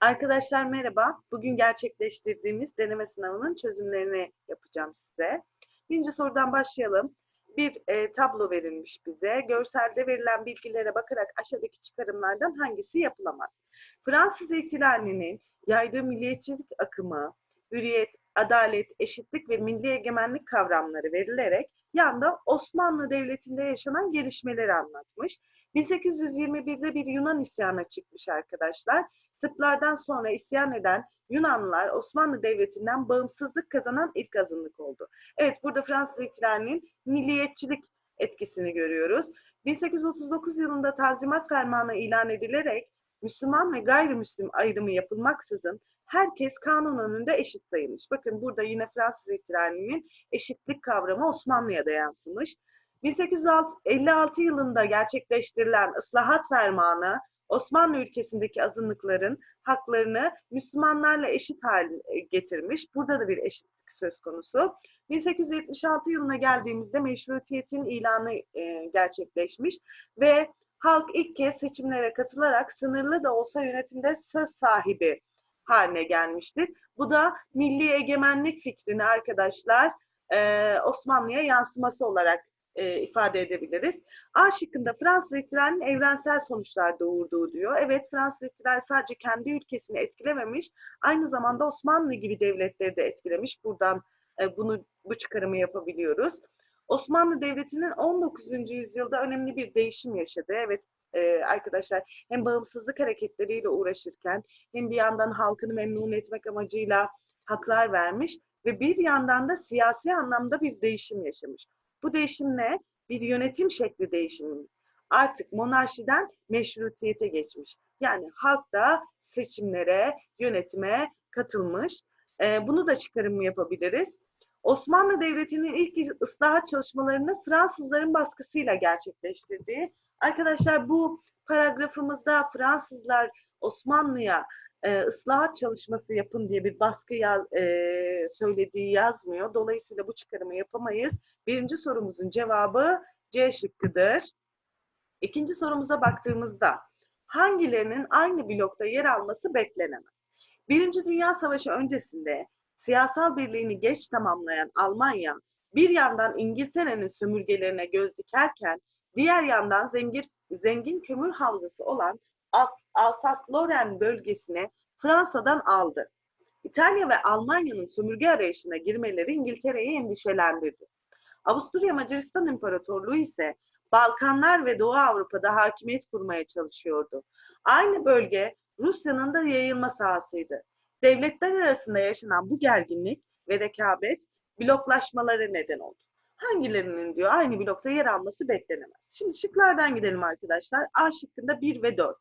Arkadaşlar merhaba. Bugün gerçekleştirdiğimiz deneme sınavının çözümlerini yapacağım size. Birinci sorudan başlayalım. Bir e, tablo verilmiş bize. Görselde verilen bilgilere bakarak aşağıdaki çıkarımlardan hangisi yapılamaz? Fransız ihtilalinin yaydığı milliyetçilik akımı, hürriyet, adalet, eşitlik ve milli egemenlik kavramları verilerek yanda Osmanlı Devleti'nde yaşanan gelişmeleri anlatmış. 1821'de bir Yunan isyanı çıkmış arkadaşlar. Sırplardan sonra isyan eden Yunanlılar Osmanlı Devleti'nden bağımsızlık kazanan ilk azınlık oldu. Evet burada Fransız ihtilalinin milliyetçilik etkisini görüyoruz. 1839 yılında Tanzimat Fermanı ilan edilerek Müslüman ve gayrimüslim ayrımı yapılmaksızın herkes kanun önünde eşit sayılmış. Bakın burada yine Fransız ihtilalinin eşitlik kavramı Osmanlı'ya da yansımış. 1856 yılında gerçekleştirilen ıslahat fermanı Osmanlı ülkesindeki azınlıkların haklarını Müslümanlarla eşit hale getirmiş. Burada da bir eşitlik söz konusu. 1876 yılına geldiğimizde meşrutiyetin ilanı e, gerçekleşmiş ve halk ilk kez seçimlere katılarak sınırlı da olsa yönetimde söz sahibi haline gelmiştir. Bu da milli egemenlik fikrini arkadaşlar e, Osmanlı'ya yansıması olarak e, ifade edebiliriz. A şıkkında Fransız ihtilalinin evrensel sonuçlar doğurduğu diyor. Evet Fransız ihtilali sadece kendi ülkesini etkilememiş, aynı zamanda Osmanlı gibi devletleri de etkilemiş. Buradan e, bunu bu çıkarımı yapabiliyoruz. Osmanlı Devleti'nin 19. yüzyılda önemli bir değişim yaşadı. Evet e, arkadaşlar hem bağımsızlık hareketleriyle uğraşırken hem bir yandan halkını memnun etmek amacıyla haklar vermiş ve bir yandan da siyasi anlamda bir değişim yaşamış. Bu değişim ne? Bir yönetim şekli değişimi. Artık monarşiden meşrutiyete geçmiş. Yani halk da seçimlere, yönetime katılmış. E, bunu da çıkarım yapabiliriz. Osmanlı Devleti'nin ilk ıslahat çalışmalarını Fransızların baskısıyla gerçekleştirdiği. Arkadaşlar bu paragrafımızda Fransızlar Osmanlı'ya e, ıslahat çalışması yapın diye bir baskı yaz, e, söylediği yazmıyor. Dolayısıyla bu çıkarımı yapamayız. Birinci sorumuzun cevabı C şıkkıdır. İkinci sorumuza baktığımızda hangilerinin aynı blokta yer alması beklenemez? Birinci Dünya Savaşı öncesinde siyasal birliğini geç tamamlayan Almanya bir yandan İngiltere'nin sömürgelerine göz dikerken diğer yandan zengin, zengin kömür havzası olan Alsas-Lorraine bölgesine Fransa'dan aldı. İtalya ve Almanya'nın sömürge arayışına girmeleri İngiltere'yi endişelendirdi. Avusturya Macaristan İmparatorluğu ise Balkanlar ve Doğu Avrupa'da hakimiyet kurmaya çalışıyordu. Aynı bölge Rusya'nın da yayılma sahasıydı. Devletler arasında yaşanan bu gerginlik ve rekabet bloklaşmalara neden oldu. Hangilerinin diyor aynı blokta yer alması beklenemez. Şimdi şıklardan gidelim arkadaşlar. A şıkkında 1 ve 4.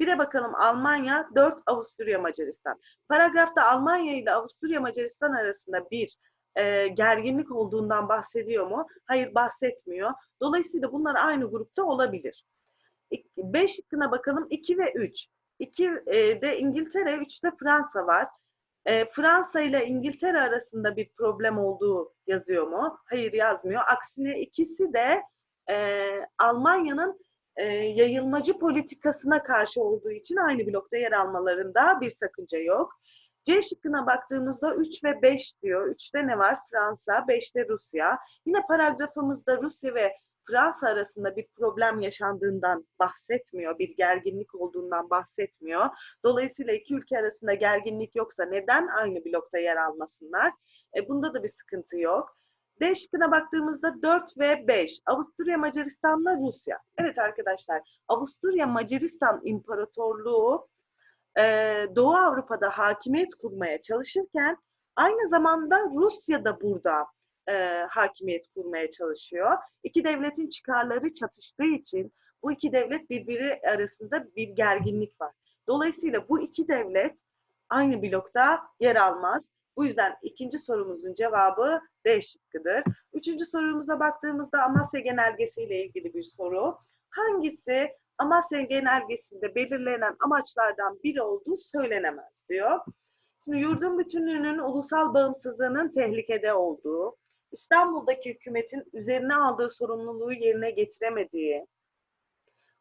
Bire bakalım Almanya, 4 Avusturya Macaristan. Paragrafta Almanya ile Avusturya Macaristan arasında bir e, gerginlik olduğundan bahsediyor mu? Hayır bahsetmiyor. Dolayısıyla bunlar aynı grupta olabilir. 5 şıkkına bakalım 2 ve 3. 2 e, de İngiltere, 3'te Fransa var. E, Fransa ile İngiltere arasında bir problem olduğu yazıyor mu? Hayır yazmıyor. Aksine ikisi de e, Almanya'nın e, yayılmacı politikasına karşı olduğu için aynı blokta yer almalarında bir sakınca yok. C şıkkına baktığımızda 3 ve 5 diyor. 3'te ne var? Fransa, 5'te Rusya. Yine paragrafımızda Rusya ve Fransa arasında bir problem yaşandığından bahsetmiyor, bir gerginlik olduğundan bahsetmiyor. Dolayısıyla iki ülke arasında gerginlik yoksa neden aynı blokta yer almasınlar? E, bunda da bir sıkıntı yok. D şıkkına baktığımızda 4 ve 5. Avusturya, Macaristan'la Rusya. Evet arkadaşlar, Avusturya, Macaristan İmparatorluğu e, Doğu Avrupa'da hakimiyet kurmaya çalışırken aynı zamanda Rusya da burada e, hakimiyet kurmaya çalışıyor. İki devletin çıkarları çatıştığı için bu iki devlet birbiri arasında bir gerginlik var. Dolayısıyla bu iki devlet aynı blokta yer almaz. Bu yüzden ikinci sorumuzun cevabı D şıkkıdır. Üçüncü sorumuza baktığımızda Amasya Genelgesi ile ilgili bir soru. Hangisi Amasya Genelgesi'nde belirlenen amaçlardan biri olduğu söylenemez diyor. Şimdi yurdun bütünlüğünün ulusal bağımsızlığının tehlikede olduğu, İstanbul'daki hükümetin üzerine aldığı sorumluluğu yerine getiremediği,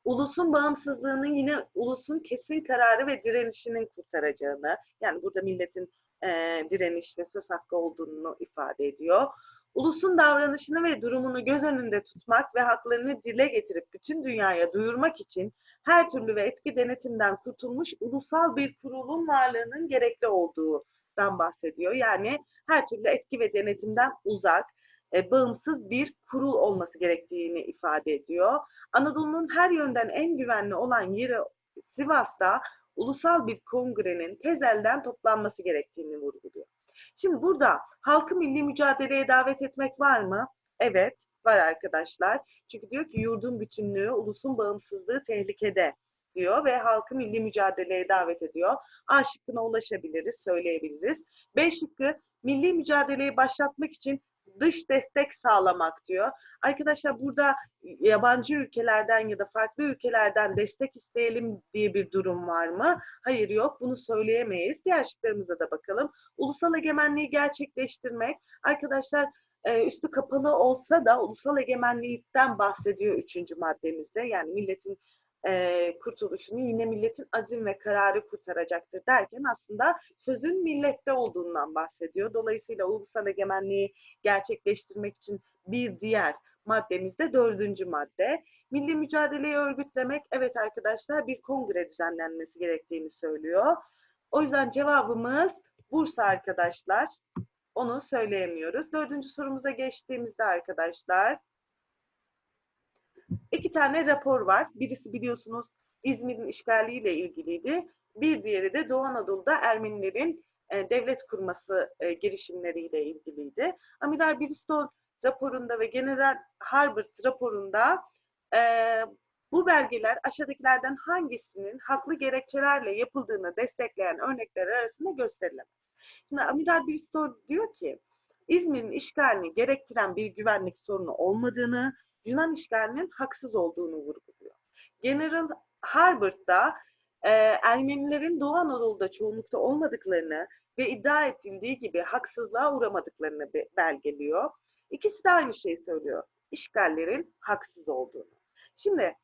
ulusun bağımsızlığını yine ulusun kesin kararı ve direnişinin kurtaracağını, yani burada milletin e, direniş ve söz hakkı olduğunu ifade ediyor. Ulusun davranışını ve durumunu göz önünde tutmak ve haklarını dile getirip bütün dünyaya duyurmak için her türlü ve etki denetimden kurtulmuş ulusal bir kurulun varlığının gerekli olduğundan bahsediyor. Yani her türlü etki ve denetimden uzak, e, bağımsız bir kurul olması gerektiğini ifade ediyor. Anadolu'nun her yönden en güvenli olan yeri Sivas'ta ulusal bir kongrenin tezelden toplanması gerektiğini vurguluyor. Şimdi burada halkı milli mücadeleye davet etmek var mı? Evet, var arkadaşlar. Çünkü diyor ki yurdun bütünlüğü, ulusun bağımsızlığı tehlikede diyor ve halkı milli mücadeleye davet ediyor. A şıkkına ulaşabiliriz, söyleyebiliriz. B şıkkı milli mücadeleyi başlatmak için dış destek sağlamak diyor. Arkadaşlar burada yabancı ülkelerden ya da farklı ülkelerden destek isteyelim diye bir durum var mı? Hayır yok. Bunu söyleyemeyiz. Diğer şıklarımıza da bakalım. Ulusal egemenliği gerçekleştirmek. Arkadaşlar e, üstü kapalı olsa da ulusal egemenlikten bahsediyor üçüncü maddemizde. Yani milletin e, kurtuluşunu yine milletin azim ve kararı kurtaracaktır derken aslında sözün millette olduğundan bahsediyor. Dolayısıyla ulusal egemenliği gerçekleştirmek için bir diğer maddemiz de dördüncü madde. Milli mücadeleyi örgütlemek, evet arkadaşlar bir kongre düzenlenmesi gerektiğini söylüyor. O yüzden cevabımız Bursa arkadaşlar. Onu söyleyemiyoruz. Dördüncü sorumuza geçtiğimizde arkadaşlar iki tane rapor var. Birisi biliyorsunuz İzmir'in işgaliyle ilgiliydi. Bir diğeri de Doğu Anadolu'da Ermenilerin e, devlet kurması e, girişimleriyle ilgiliydi. Amiral Bristol raporunda ve General Harbert raporunda e, bu belgeler aşağıdakilerden hangisinin haklı gerekçelerle yapıldığını destekleyen örnekler arasında gösterilemez. Şimdi Amiral Bristol diyor ki İzmir'in işgalini gerektiren bir güvenlik sorunu olmadığını, Yunan işgalinin haksız olduğunu vurguluyor. General Harbert da e, Ermenilerin Doğu Anadolu'da çoğunlukta olmadıklarını ve iddia edildiği gibi haksızlığa uğramadıklarını belgeliyor. İkisi de aynı şeyi söylüyor. İşgallerin haksız olduğunu. Şimdi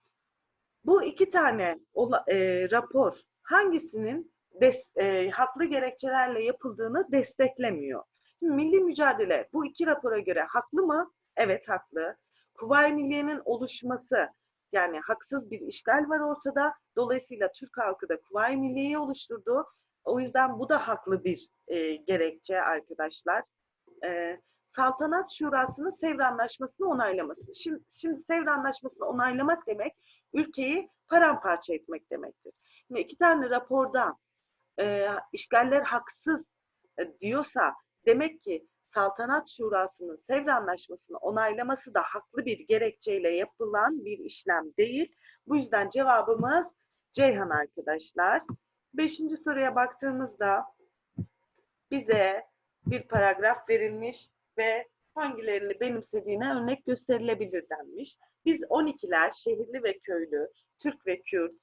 bu iki tane e, rapor hangisinin des, e, haklı gerekçelerle yapıldığını desteklemiyor. Şimdi milli mücadele bu iki rapora göre haklı mı? Evet haklı. Kuvayi Milliye'nin oluşması yani haksız bir işgal var ortada. Dolayısıyla Türk halkı da Kuvayi Milliye'yi oluşturdu. O yüzden bu da haklı bir e, gerekçe arkadaşlar. E, Saltanat Şurası'nın Sevr Anlaşması'nı onaylaması. Şimdi, şimdi Sevr Anlaşması'nı onaylamak demek ülkeyi paramparça etmek demektir. Şimdi iki tane raporda e, işgaller haksız e, diyorsa demek ki Saltanat Şurası'nın Sevr Anlaşması'nı onaylaması da haklı bir gerekçeyle yapılan bir işlem değil. Bu yüzden cevabımız Ceyhan arkadaşlar. Beşinci soruya baktığımızda bize bir paragraf verilmiş ve hangilerini benimsediğine örnek gösterilebilir denmiş. Biz 12'ler şehirli ve köylü, Türk ve Kürt,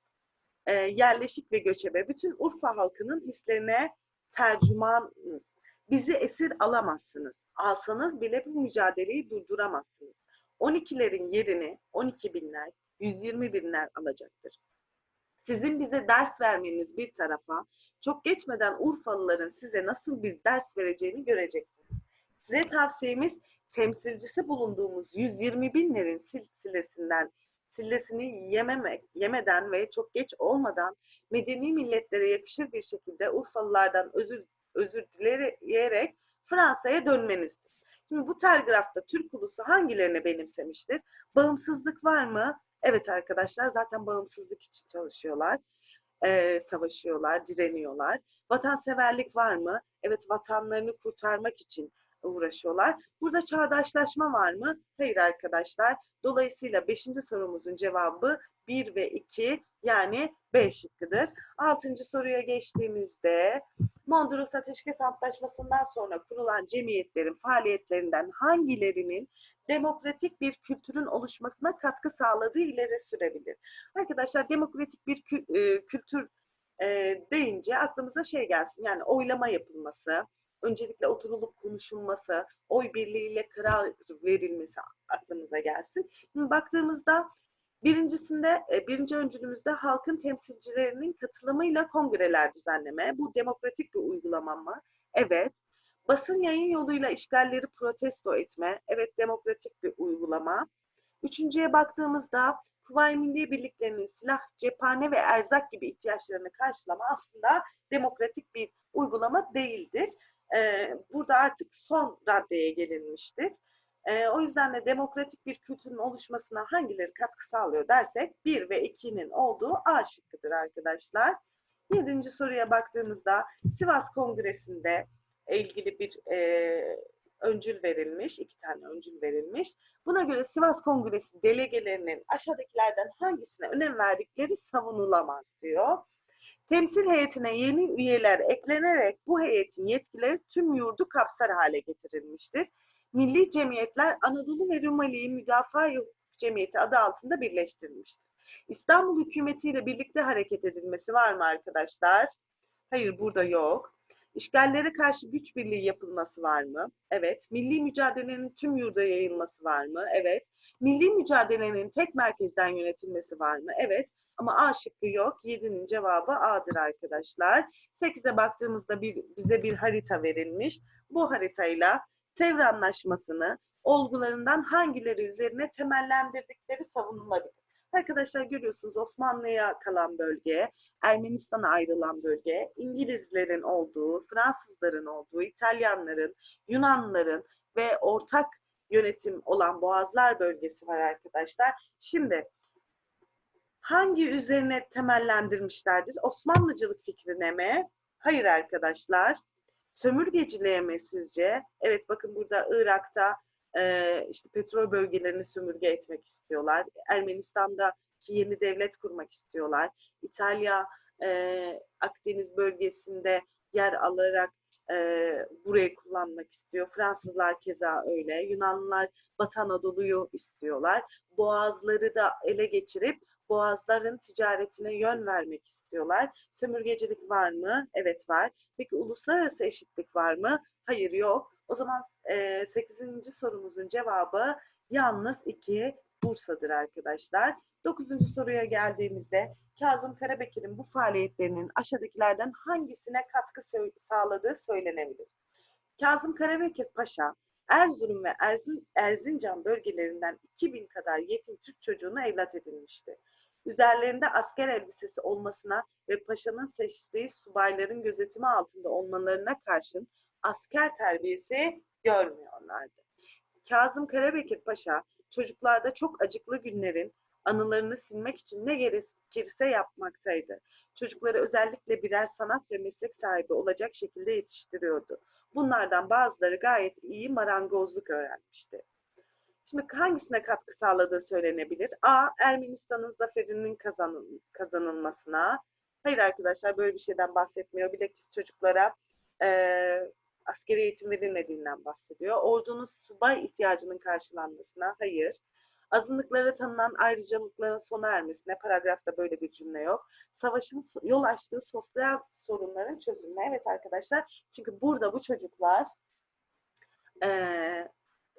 e, yerleşik ve göçebe bütün Urfa halkının hislerine tercümanız. Bizi esir alamazsınız. Alsanız bile bu mücadeleyi durduramazsınız. 12'lerin yerini 12 binler, 120 binler alacaktır. Sizin bize ders vermeniz bir tarafa, çok geçmeden Urfalıların size nasıl bir ders vereceğini göreceksiniz. Size tavsiyemiz temsilcisi bulunduğumuz 120 binlerin silsilesinden sillesini yememek, yemeden ve çok geç olmadan medeni milletlere yakışır bir şekilde Urfalılardan özür özür dileyerek Fransa'ya dönmenizdir. Şimdi bu telgrafta Türk ulusu hangilerini benimsemiştir? Bağımsızlık var mı? Evet arkadaşlar zaten bağımsızlık için çalışıyorlar. Ee, savaşıyorlar, direniyorlar. Vatanseverlik var mı? Evet vatanlarını kurtarmak için uğraşıyorlar. Burada çağdaşlaşma var mı? Hayır arkadaşlar. Dolayısıyla 5. sorumuzun cevabı 1 ve 2 yani B şıkkıdır. 6. soruya geçtiğimizde Mondros Ateşkes Antlaşması'ndan sonra kurulan cemiyetlerin faaliyetlerinden hangilerinin demokratik bir kültürün oluşmasına katkı sağladığı ileri sürebilir. Arkadaşlar demokratik bir e, kültür e, deyince aklımıza şey gelsin yani oylama yapılması, öncelikle oturulup konuşulması, oy birliğiyle karar verilmesi aklımıza gelsin. Şimdi baktığımızda Birincisinde, e, birinci öncülümüzde halkın temsilcilerinin katılımıyla kongreler düzenleme. Bu demokratik bir uygulama mı? Evet. Basın yayın yoluyla işgalleri protesto etme. Evet, demokratik bir uygulama. Üçüncüye baktığımızda Kuvayi Milliye Birliklerinin silah, cephane ve erzak gibi ihtiyaçlarını karşılama aslında demokratik bir uygulama değildir. Ee, burada artık son raddeye gelinmiştir. Ee, o yüzden de demokratik bir kültürün oluşmasına hangileri katkı sağlıyor dersek 1 ve 2'nin olduğu A şıkkıdır arkadaşlar. Yedinci soruya baktığımızda Sivas Kongresi'nde ilgili bir e, öncül verilmiş, iki tane öncül verilmiş. Buna göre Sivas Kongresi delegelerinin aşağıdakilerden hangisine önem verdikleri savunulamaz diyor. Temsil heyetine yeni üyeler eklenerek bu heyetin yetkileri tüm yurdu kapsar hale getirilmiştir. Milli Cemiyetler Anadolu ve Rumeli Müdafaa Cemiyeti adı altında birleştirilmiştir. İstanbul hükümetiyle birlikte hareket edilmesi var mı arkadaşlar? Hayır burada yok. İşgallere karşı güç birliği yapılması var mı? Evet. Milli mücadelenin tüm yurda yayılması var mı? Evet. Milli mücadelenin tek merkezden yönetilmesi var mı? Evet. Ama A şıkkı yok. 7'nin cevabı A'dır arkadaşlar. 8'e baktığımızda bir, bize bir harita verilmiş. Bu haritayla Sevr Anlaşması'nı olgularından hangileri üzerine temellendirdikleri savunulabilir. Arkadaşlar görüyorsunuz Osmanlı'ya kalan bölge, Ermenistan'a ayrılan bölge, İngilizlerin olduğu, Fransızların olduğu, İtalyanların, Yunanların ve ortak yönetim olan Boğazlar bölgesi var arkadaşlar. Şimdi hangi üzerine temellendirmişlerdir? Osmanlıcılık fikrine mi? Hayır arkadaşlar. Sömürgeciliğe mi sizce? Evet bakın burada Irak'ta e, işte petrol bölgelerini sömürge etmek istiyorlar. Ermenistan'da ki yeni devlet kurmak istiyorlar. İtalya e, Akdeniz bölgesinde yer alarak e, burayı kullanmak istiyor. Fransızlar keza öyle. Yunanlılar Batı Anadolu'yu istiyorlar. Boğazları da ele geçirip boğazların ticaretine yön vermek istiyorlar. Sömürgecilik var mı? Evet var. Peki uluslararası eşitlik var mı? Hayır yok. O zaman e, 8. sorumuzun cevabı yalnız 2 Bursa'dır arkadaşlar. 9. soruya geldiğimizde Kazım Karabekir'in bu faaliyetlerinin aşağıdakilerden hangisine katkı sağladığı söylenebilir. Kazım Karabekir Paşa Erzurum ve Erzin, Erzincan bölgelerinden 2000 kadar yetim Türk çocuğunu evlat edinmişti. Üzerlerinde asker elbisesi olmasına ve paşanın seçtiği subayların gözetimi altında olmalarına karşın asker terbiyesi görmüyorlardı. Kazım Karabekir Paşa çocuklarda çok acıklı günlerin anılarını silmek için ne gerekirse yapmaktaydı. Çocukları özellikle birer sanat ve meslek sahibi olacak şekilde yetiştiriyordu. Bunlardan bazıları gayet iyi marangozluk öğrenmişti. Şimdi hangisine katkı sağladığı söylenebilir? A. Ermenistan'ın zaferinin kazanıl kazanılmasına. Hayır arkadaşlar böyle bir şeyden bahsetmiyor. Bilakis çocuklara e, askeri eğitim verilmediğinden bahsediyor. Ordunun subay ihtiyacının karşılanmasına. Hayır. Azınlıklara tanınan ayrıcalıkların sona ermesine paragrafta böyle bir cümle yok. Savaşın yol açtığı sosyal sorunların çözümüne. Evet arkadaşlar çünkü burada bu çocuklar e,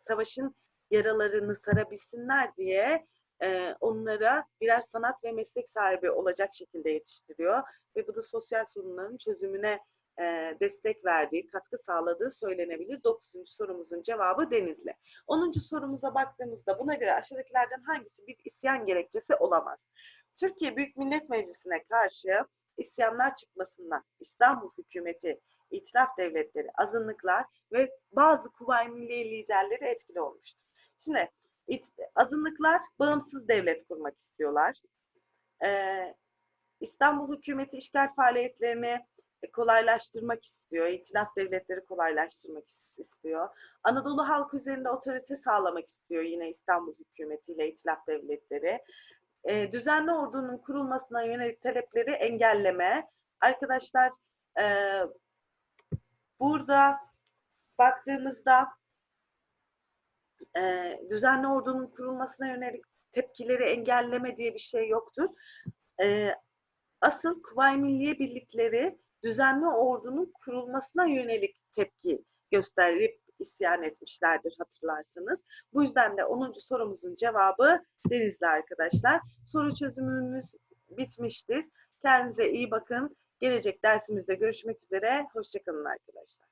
savaşın yaralarını sarabilsinler diye e, onlara birer sanat ve meslek sahibi olacak şekilde yetiştiriyor. Ve bu da sosyal sorunların çözümüne e, destek verdiği, katkı sağladığı söylenebilir. Dokuzuncu sorumuzun cevabı Denizli. Onuncu sorumuza baktığımızda buna göre aşağıdakilerden hangisi bir isyan gerekçesi olamaz? Türkiye Büyük Millet Meclisi'ne karşı isyanlar çıkmasından İstanbul hükümeti, itilaf devletleri, azınlıklar ve bazı Kuvayi Milliye liderleri etkili olmuştur. Şimdi azınlıklar bağımsız devlet kurmak istiyorlar. Ee, İstanbul hükümeti işgal faaliyetlerini kolaylaştırmak istiyor. İtilaf devletleri kolaylaştırmak istiyor. Anadolu halkı üzerinde otorite sağlamak istiyor yine İstanbul hükümetiyle itilaf devletleri. E, düzenli ordunun kurulmasına yönelik talepleri engelleme. Arkadaşlar e, burada baktığımızda e, düzenli ordunun kurulmasına yönelik tepkileri engelleme diye bir şey yoktur. E, asıl Kuvayi Milliye Birlikleri düzenli ordunun kurulmasına yönelik tepki gösterip isyan etmişlerdir hatırlarsanız. Bu yüzden de 10. sorumuzun cevabı Denizli arkadaşlar. Soru çözümümüz bitmiştir. Kendinize iyi bakın. Gelecek dersimizde görüşmek üzere. Hoşçakalın arkadaşlar.